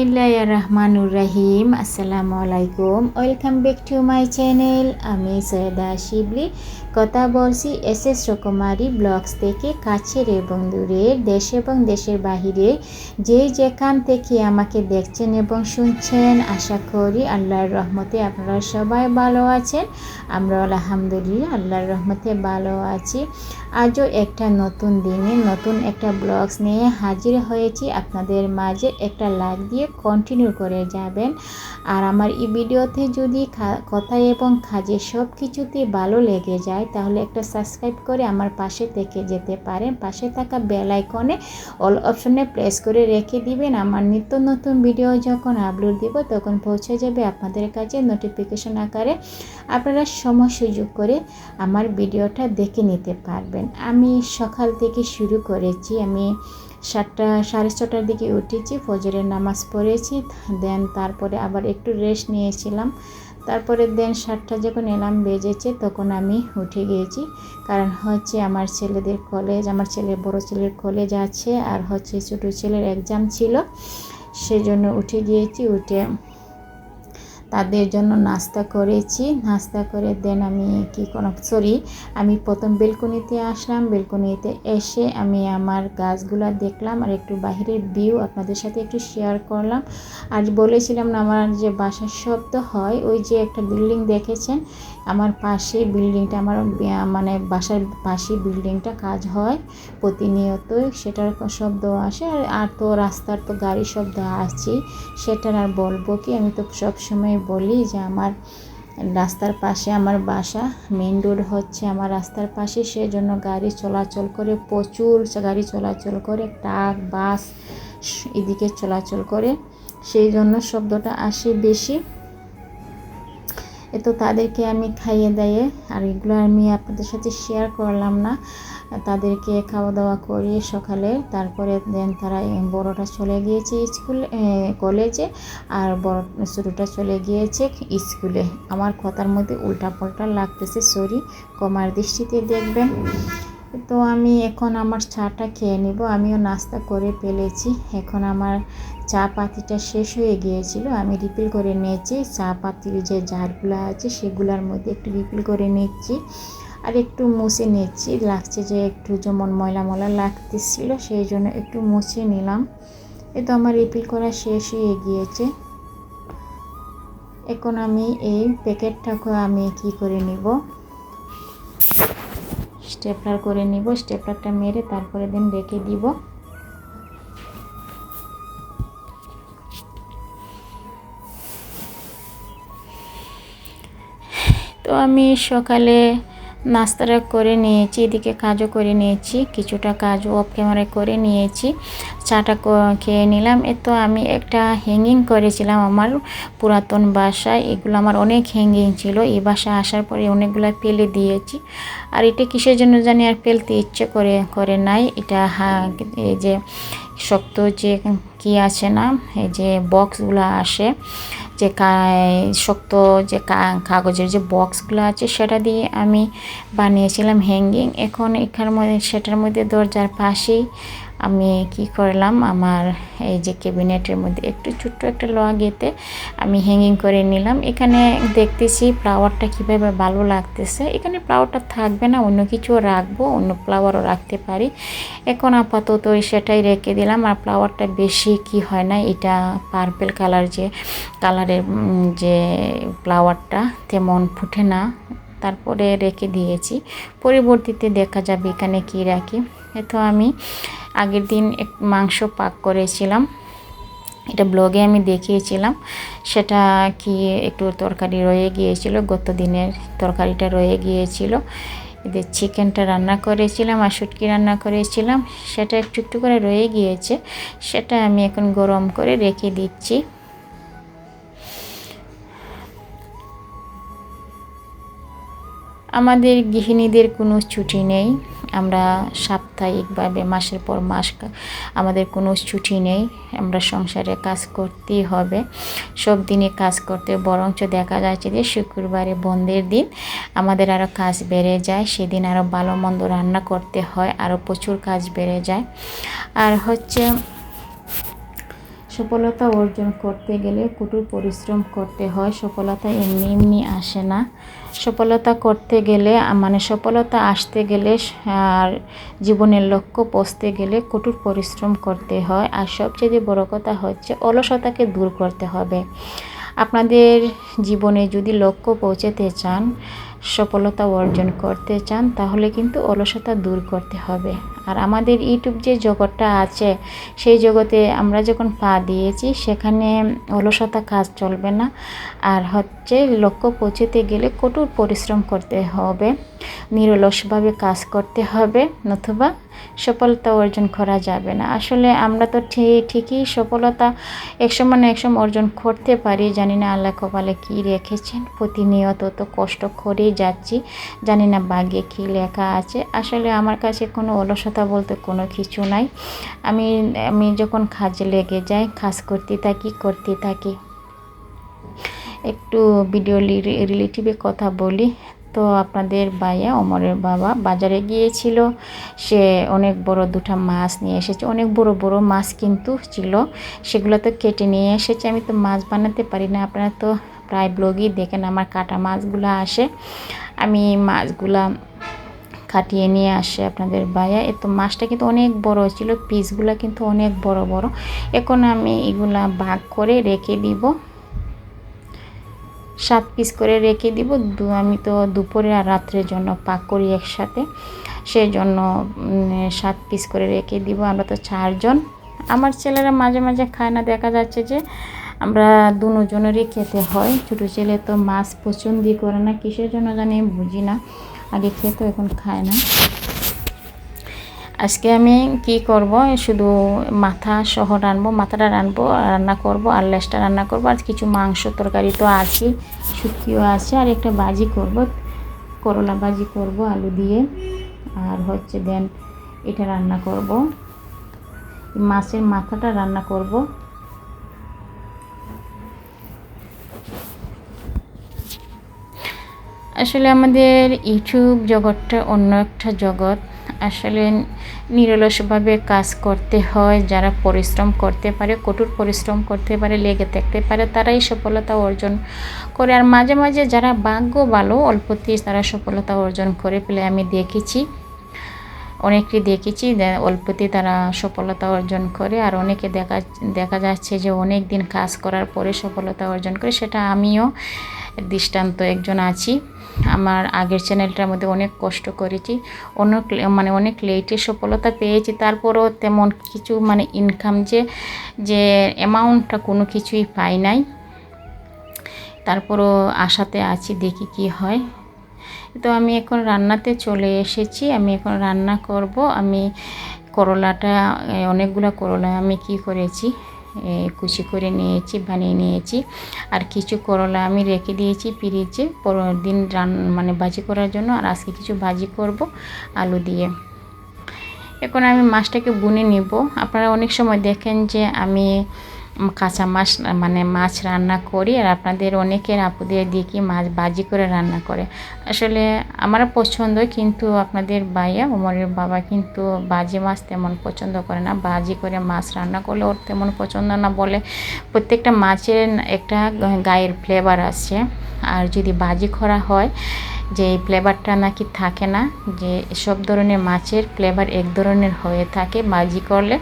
বিসমিল্লাহ রহমানুর রাহিম আসসালামু আলাইকুম welcome back to my channel আমি সৈয়দা শিবলি। কথা বলছি এস এস রকমারি ব্লগস থেকে কাছের এবং দূরের, দেশ এবং দেশের বাহিরে। যে যেখান থেকে আমাকে দেখছেন এবং শুনছেন, আশা করি আল্লাহর রহমতে আপনারা সবাই ভালো আছেন। আমরা আলহামদুলিল্লাহ আল্লাহর রহমতে ভালো আছি। আজও একটা নতুন দিনে, নতুন একটা ব্লগস নিয়ে হাজির হয়েছি। আপনাদের মাঝে একটা লাইক দিয়ে কন্টিনিউ করে যাবেন। আর আমার এই ভিডিওতে যদি কথা এবং কাজে সব কিছুতেই ভালো লেগে যায়, তাহলে একটা সাবস্ক্রাইব করে আমার পাশে থেকে যেতে পারেন। পাশে থাকা বেল আইকনে অল অপশনে প্রেস করে রেখে দিবেন। আমার নিত্য নতুন ভিডিও যখন আপলোড দিব, তখন পৌঁছে যাবে আপনাদের কাছে নোটিফিকেশন আকারে। আপনারা সময় সুযোগ করে আমার ভিডিওটা দেখে নিতে পারবেন। আমি সকাল থেকে শুরু করেছি। আমি সাতটা, সাড়ে ছটার দিকে উঠেছি, ফজরের নামাজ পড়েছি, দেন তারপরে আবার একটু রেস্ট নিয়েছিলাম। তারপরে দেন সাতটা যখন এলাম বেজেছে, তখন আমি উঠে গিয়েছি কারণ হচ্ছে আমার ছেলেদের কলেজ আমার ছেলের বড় ছেলের কলেজ আছে, আর হচ্ছে ছোটো ছেলের এক্সাম ছিল। সেজন্য উঠে গিয়েছি, উঠে তাদের জন্য নাস্তা করেছি। নাস্তা করে দেন আমি কি কোনো সরি আমি প্রথম বেলকনিতে আসলাম। বেলকনিতে এসে আমি আমার গাছগুলো দেখলাম আর একটু বাহিরের ভিউ আপনাদের সাথে একটু শেয়ার করলাম। আর বলেছিলাম না, আমার যে বাসার শব্দ হয়, ওই যে একটা বিল্ডিং দেখেছেন আমার পাশে বিল্ডিংটা আমার মানে বাসার পাশে বিল্ডিংটা কাজ হয় প্রতিনিয়তই। সেটার শব্দ আসে আর আর তো রাস্তার তো গাড়ির শব্দ আছে সেটার আর বলব কি? আমি তো সবসময় বলি যে আমার রাস্তার পাশে আমার বাসা মেন রোড হচ্ছে আমার রাস্তার পাশে। সেজন্য গাড়ি চলাচল করে, প্রচুর গাড়ি চলাচল করে, ট্রাক, বাস, এদিকে চলাচল করে। সেই জন্য শব্দটা আসে বেশি। তো তাদেরকে আমি খাইয়ে দেয়, আর এগুলো আমি আপনাদের সাথে শেয়ার করলাম না। তাদেরকে খাওয়া দাওয়া করিয়ে সকালে, তারপরে দেন তারা বড়টা চলে গিয়েছে স্কুলে কলেজে, আর বড় ছোটোটা চলে গিয়েছে স্কুলে। আমার কথার মধ্যে উল্টা পাল্টা লাগতেছে, সরি। কমার দৃষ্টিতে দেখবেন। তো আমি এখন আমার চাটা খেয়ে নিব। আমিও নাস্তা করে ফেলেছি। এখন আমার চা পাতিটা শেষ হয়ে গিয়েছিল। আমি রিপিল করে নিয়েছি। চা পাতির যে জারগুলো আছে, সেগুলোর মধ্যে একটু রিপিল করে নিচ্ছি আর একটু মুছে নিচ্ছি। লাগছে যে একটু যেমন ময়লা ময়লা লাগতেছিল, সেই জন্য একটু মুছে নিলাম। এ তো আমার রিপিল করা শেষ হয়ে গিয়েছে। এখন আমি এই প্যাকেটটাকে আমি কি করে নিব? স্টেপলার করে নিব। স্টেপলারটা মেরে তারপরে দিন রেখে দিব। তো আমি সকালে নাস্তাটা করে নিয়েছি, এদিকে কাজও করে নিয়েছি, কিছুটা কাজ অফ ক্যামেরায় করে নিয়েছি, চাটা খেয়ে নিলাম। এ তো আমি একটা হ্যাঙ্গিং করেছিলাম আমার পুরাতন বাসায়, এগুলো আমার অনেক হ্যাঙ্গিং ছিল। এই বাসায় আসার পরে অনেকগুলো ফেলে দিয়েছি। আর এটা কিসের জন্য জানি আর ফেলতে ইচ্ছে করে করে নাই। এটা এই যে শক্ত যে কি আছে না, এই যে বক্সগুলো আসে যে শক্ত যে কাগজের যে বক্সগুলো আছে সেটা দিয়ে আমি বানিয়েছিলাম হ্যাঙ্গিং এখন এখানের মধ্যে সেটার মধ্যে দরজার পাশেই আমি কি করলাম? আমার এই যে ক্যাবিনেটের মধ্যে একটু ছোট্ট একটা লোয়া গেতে আমি হ্যাঙ্গিং করে নিলাম। এখানে দেখতেছি ফ্লাওয়ারটা কীভাবে ভালো লাগতেছে। এখানে ফ্লাওয়ারটা থাকবে না, অন্য কিছুও রাখব, অন্য ফ্লাওয়ারও রাখতে পারি। এখন আপাতত সেটাই রেখে দিলাম। আর ফ্লাওয়ারটা বেশি কি হয় না, এটা পার্পেল কালার যে কালারের যে ফ্লাওয়ারটা তেমন ফুটে না। তারপরে রেখে দিয়েছি। পরবর্তীতে দেখা যাবে এখানে কি রাখি। এতো আমি আগের দিন এক মাংস পাক করেছিলাম। এটা ব্লগে আমি দেখিয়েছিলাম। সেটা কি একটু তরকারি রয়ে গিয়েছিল গত দিনের তরকারিটা রয়ে গিয়েছিল। এদের চিকেনটা রান্না করেছিলাম আর শুটকি রান্না করেছিলাম। সেটা একটু একটু করে রয়ে গিয়েছে। সেটা আমি এখন গরম করে রেখে দিচ্ছি। আমাদের গৃহিণীদের কোনো ছুটি নেই। আমরা সাপ্তাহিকভাবে মাসের পর মাস আমাদের কোনো ছুটি নেই, আমরা সংসারে কাজ করতেই হবে। সব দিনে কাজ করতে বরঞ্চ দেখা যাচ্ছে যে শুক্রবারে বন্ধের দিন আমাদের আরও কাজ বেড়ে যায়, সেদিন আরও ভালো মন্দ রান্না করতে হয় আরও প্রচুর কাজ বেড়ে যায়। আর হচ্ছে সফলতা অর্জন করতে গেলে কঠোর পরিশ্রম করতে হয়, সফলতা এমনি এমনি আসে না। সফলতা করতে গেলে মানে সফলতা আসতে গেলে, আর জীবনের লক্ষ্য পৌঁছতে গেলে কঠোর পরিশ্রম করতে হয়। আর সবচেয়ে বড় কথা হচ্ছে, অলসতাকে দূর করতে হবে। আপনাদের জীবনে যদি লক্ষ্য পৌঁছাতে চান সফলতা অর্জন করতে চান, তাহলে কিন্তু অলসতা দূর করতে হবে। আর আমাদের ইউটিউব যে জগৎটা আছে, সেই জগতে আমরা যখন পা দিয়েছি, সেখানে অলসতা কাজ চলবে না। আর হচ্ছে লক্ষ্য পৌঁছতে গেলে কঠোর পরিশ্রম করতে হবে, নিরলসভাবে কাজ করতে হবে, নতুবা সফলতা অর্জন করা যাবে না। আসলে আমরা তো ঠিকই সফলতা একসময় না একসময় অর্জন করতে পারি। জানি না আল্লাহ কপালে কী রেখেছেন। প্রতিনিয়ত তো কষ্ট করেই যাচ্ছি। জানি না বাঘে কী লেখা আছে। আসলে আমার কাছে কোনো অলসতা বলতে কোনো কিছু নাই। আমি আমি যখন কাজে লেগে যাই কাজ করতে থাকি করতে থাকি। একটু ভিডিও রিলেটিভে কথা বলি। তো আপনাদের ভাইয়া অমরের বাবা বাজারে গিয়েছিল। সে অনেক বড় দুটা মাছ নিয়ে এসেছে। অনেক বড় বড় মাছ কিন্তু ছিল। সেগুলো তো কেটে নিয়ে এসেছে। আমি তো মাছ বানাতে পারি না। আপনারা তো প্রায় ব্লগই দেখেন আমার কাটা মাছগুলো আসে। আমি মাছগুলা কাটিয়ে নিয়ে আসে আপনাদের ভাইয়া। এত মাছটা কিন্তু অনেক বড় ছিল। পিসগুলো কিন্তু অনেক বড় বড়। এখন আমি এগুলা ভাগ করে রেখে দিব। সাত পিস করে রেখে দিব। দু, আমি তো দুপুরে আর রাত্রের জন্য পাক করি একসাথে। সেই জন্য সাত পিস করে রেখে দিব। আমরা তো চারজন। আমার ছেলেরা মাঝে মাঝে খায় না। দেখা যাচ্ছে যে আমরা দুজনেরই খেতে হয়। ছোটো ছেলে তো মাছ পছন্দই করে না। কিসের জন্য জানি বুঝি না। আগে খেতো, এখন খায় না। আজকে আমি কি করব? শুধু মাথা সহ রানবো মাথাটা রানবো রান্না করব, আর লেসটা রান্না করব। আর কিছু মাংস তরকারি তো আছে শুকিও আছে, আর একটা বাজি করব, করলা বাজি করব আলু দিয়ে। আর হচ্ছে দেন এটা রান্না করব। মাছের মাথাটা রান্না করব। আসলে আমাদের ইউটিউব জগৎটা অন্য একটা জগৎ। আসলে নিরলসভাবে কাজ করতে হয়, যারা পরিশ্রম করতে পারে, কঠোর পরিশ্রম করতে পারে, লেগে থাকতে পারে, তারাই সফলতা অর্জন করে। আর মাঝে মাঝে যারা ভাগ্য ভালো, অল্পতেই তারা সফলতা অর্জন করে ফেলে আমি দেখেছি। অনেককে দেখেছি অল্পতে তারা সফলতা অর্জন করে, আর অনেকে দেখা দেখা যাচ্ছে যে অনেক দিন কাজ করার পরে সফলতা অর্জন করে, সেটা আমিও দৃষ্টান্ত একজন আছি। আমার আগের চ্যানেলটার মধ্যে অনেক কষ্ট করেছি, অনেক মানে অনেক লেটে সফলতা পেয়েছি, তারপরও তেমন কিছু মানে ইনকাম যে যে অ্যামাউন্টটা কোনো কিছুই পাই নাই। তারপরও আশাতে আছি দেখি কি হয়। তো আমি এখন রান্নাতে চলে এসেছি, আমি এখন রান্না করব। আমি করলাটা অনেকগুলো করলা আমি কি করেছি কুচি করে নিয়েছি, বানিয়ে নিয়েছি। আর কিছু করলা আমি রেখে দিয়েছি ফ্রিজে, পরের দিন রান মানে ভাজি করার জন্য। আর আজকে কিছু ভাজি করব আলু দিয়ে। এখন আমি মাছটাকে বুনে নিব। আপনারা অনেক সময় দেখেন যে আমি কাঁচা মাছ মানে মাছ রান্না করি আর আপনাদের অনেকের আপুদের দেখি মাছ বাজি করে রান্না করে। আসলে আমার পছন্দ কিন্তু আপনাদের বাইয়া উমরের বাবা কিন্তু বাজি মাছ তেমন পছন্দ করে না। বাজি করে মাছ রান্না করলে ওর তেমন পছন্দ না বলে প্রত্যেকটা মাছের একটা গায়ের ফ্লেভার আছে। আর যদি বাজি করা হয়, যে এই ফ্লেভারটা নাকি থাকে না, যে সব ধরনের মাছের ফ্লেভার এক ধরনের হয়ে থাকে বাজি করলে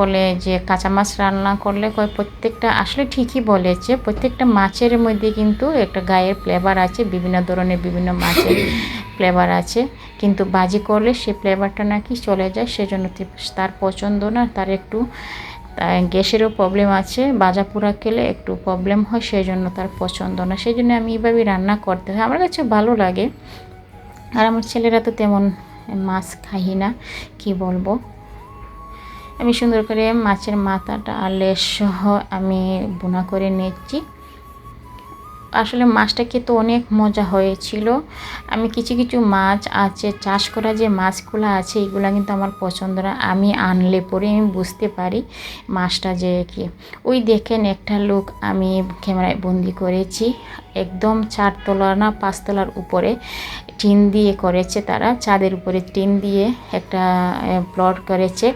বলে যে কাঁচা মাছ রান্না করলে কয় প্রত্যেকটা, আসলে ঠিকই বলেছে, প্রত্যেকটা মাছের মধ্যে কিন্তু একটা গায়ের ফ্লেভার আছে, বিভিন্ন ধরনের বিভিন্ন মাছের ফ্লেভার আছে। কিন্তু বাজি করলে সে ফ্লেভারটা নাকি চলে যায়, সেজন্য তার পছন্দ না, তার একটু গ্যাসেরও প্রবলেম আছে, বাজা পোড়া খেলে একটু প্রবলেম হয় সেই জন্য তার পছন্দ না। সেই জন্য আমি এইভাবেই রান্না করতে হয়, আমার কাছে ভালো লাগে। আর আমার ছেলেরা তো তেমন মাছ খাই না, কি বলব? আমি সুন্দর করে মাছের মাথাটা আর লেস সহ আমি বোনা করে নিচ্ছি। আসলে মাছটা খেতে অনেক মজা হয়েছিল। আমি কিছু কিছু মাছ আছে, চাষ করা যে মাছগুলো আছে, এগুলো কিন্তু আমার পছন্দ না। আমি আনলে পরে আমি বুঝতে পারি মাছটা যে কি। ওই দেখেন একটা লোক আমি ক্যামেরায় বন্দি করেছি, একদম চারতলা না পাঁচতলার উপরে। টিন দিয়ে করেছে তারা চাঁদের উপরে টিন দিয়ে একটা প্লট করেছে।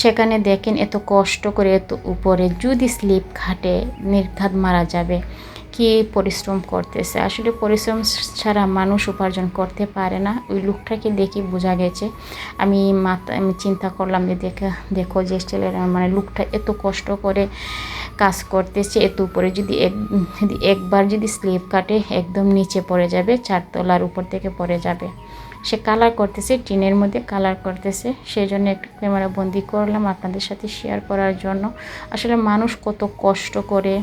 সেখানে দেখেন এত কষ্ট করে এত উপরে যদি স্লিপ খাটে নির্ঘাত মারা যাবে। কি পরিশ্রম করতেছে? আসলে পরিশ্রম ছাড়া মানুষ উপার্জন করতে পারে না। ওই লোকটাকে দেখে বোঝা গেছে। আমি মাথা, আমি চিন্তা করলাম যে দেখে, দেখো যে স্টেলের মানে লোকটা এত কষ্ট করে কাজ করতেছে, এত উপরে যদি এক, যদি একবার যদি স্লিপ কাটে, একদম নিচে পড়ে যাবে, চারতলার উপর থেকে পড়ে যাবে। সে কালার করতেছে, টিনের মধ্যে কালার করতেছে। সেই জন্য একটু ক্যামেরা বন্দি করলাম আপনাদের সাথে শেয়ার করার জন্য। আসলে মানুষ কত কষ্ট করে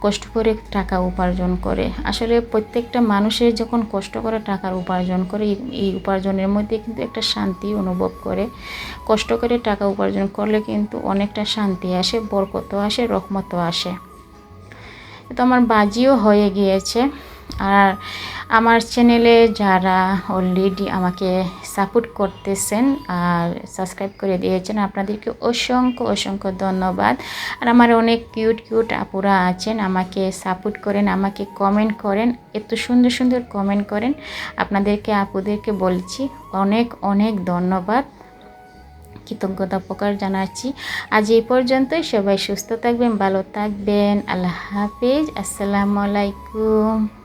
কষ্ট করে টাকা উপার্জন করে। আসলে প্রত্যেকটা মানুষের যখন কষ্ট করে টাকার উপার্জন করে, এই উপার্জনের মধ্যে কিন্তু একটা শান্তি অনুভব করে। কষ্ট করে টাকা উপার্জন করলে কিন্তু অনেকটা শান্তি আসে, বরকতও আসে, রহমতও আসে। তো আমার বাজিও হয়ে গিয়েছে। আর আমার চ্যানেলে যারা অলরেডি আমাকে সাপোর্ট করতেছেন আর সাবস্ক্রাইব করে দিয়েছেন, আপনাদেরকে অসংখ্য অসংখ্য ধন্যবাদ। আর আমার অনেক কিউট কিউট আপুরা আছেন, আমাকে সাপোর্ট করেন, আমাকে কমেন্ট করেন, এত সুন্দর সুন্দর কমেন্ট করেন। আপনাদেরকে, আপুদেরকে বলছি, অনেক অনেক ধন্যবাদ। কৃতজ্ঞতা প্রকার জানাচ্ছি। আজ এই পর্যন্তই, সবাই সুস্থ থাকবেন, ভালো থাকবেন, আল্লাহ হাফিজ, আসসালামু আলাইকুম।